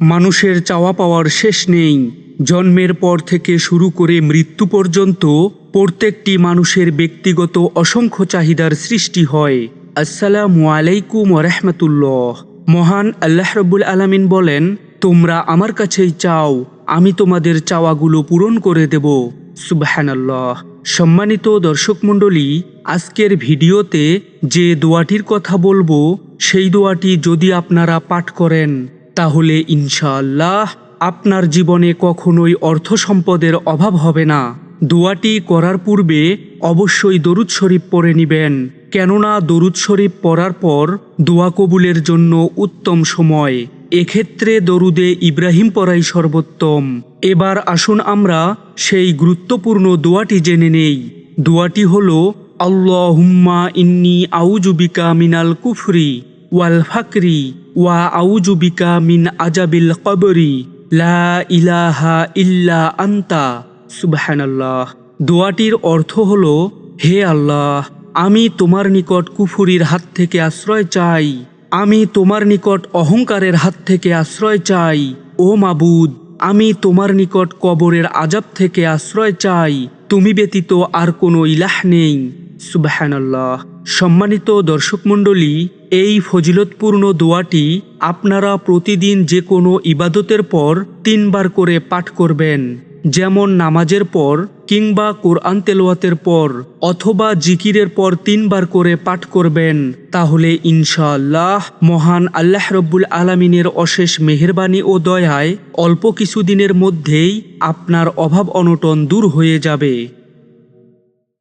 মানুষের চাওয়া পাওয়ার শেষ নেই। জন্মের পর থেকে শুরু করে মৃত্যু পর্যন্ত প্রত্যেকটি মানুষের ব্যক্তিগত অসংখ্য চাহিদার সৃষ্টি হয়। আসসালামু আলাইকুম রহমতুল্লাহ। মহান আল্লাহ রব্বুল আলামিন বলেন, তোমরা আমার কাছেই চাও, আমি তোমাদের চাওয়াগুলো পূরণ করে দেব। সুবহানাল্লাহ। সম্মানিত দর্শক মণ্ডলী, আজকের ভিডিওতে যে দোয়াটির কথা বলব, সেই দোয়াটি যদি আপনারা পাঠ করেন তাহলে ইনশাআল্লাহ আপনার জীবনে কখনোই অর্থ সম্পদের অভাব হবে না। দোয়াটি করার পূর্বে অবশ্যই দরুদ শরীফ পড়ে নিবেন, কেননা দরুদ শরীফ পড়ার পর দোয়া কবুলের জন্য উত্তম সময়। এক্ষেত্রে দরুদে ইব্রাহিম পড়াই সর্বোত্তম। এবার আসুন আমরা সেই গুরুত্বপূর্ণ দোয়াটি জেনে নেই। দোয়াটি হল আল্লাহ হুম্মা ইন্নি আউজুবিকা মিনাল কুফরি। ওয়াল ফাকরি ওয়া আউজুবিকা মিন আজাবিল কবরি, লা ইলাহা ইল্লা আন্তা। সুবহানাল্লাহ। দোয়াটির অর্থ হল, হে আল্লাহ, আমি তোমার নিকট কুফুরির হাত থেকে আশ্রয় চাই, আমি তোমার নিকট অহংকারের হাত থেকে আশ্রয় চাই, ও মাবুদ, আমি তোমার নিকট কবরের আজাব থেকে আশ্রয় চাই, তুমি ব্যতীত আর কোনো ইলাহ নেই। সুবাহানাল্লাহ। সম্মানিত দর্শক মণ্ডলী, এই ফজিলতপূর্ণ দোয়াটি আপনারা প্রতিদিন যে কোনো ইবাদতের পর তিনবার করে পাঠ করবেন। যেমন নামাজের পর কিংবা কোরআন তেলোয়াতের পর অথবা জিকিরের পর তিনবার করে পাঠ করবেন। তাহলে ইনশাআল্লাহ মহান আল্লাহ রব্বুল আলমিনের অশেষ মেহেরবানি ও দয়ায় অল্প কিছুদিনের মধ্যেই আপনার অভাব অনটন দূর হয়ে যাবে।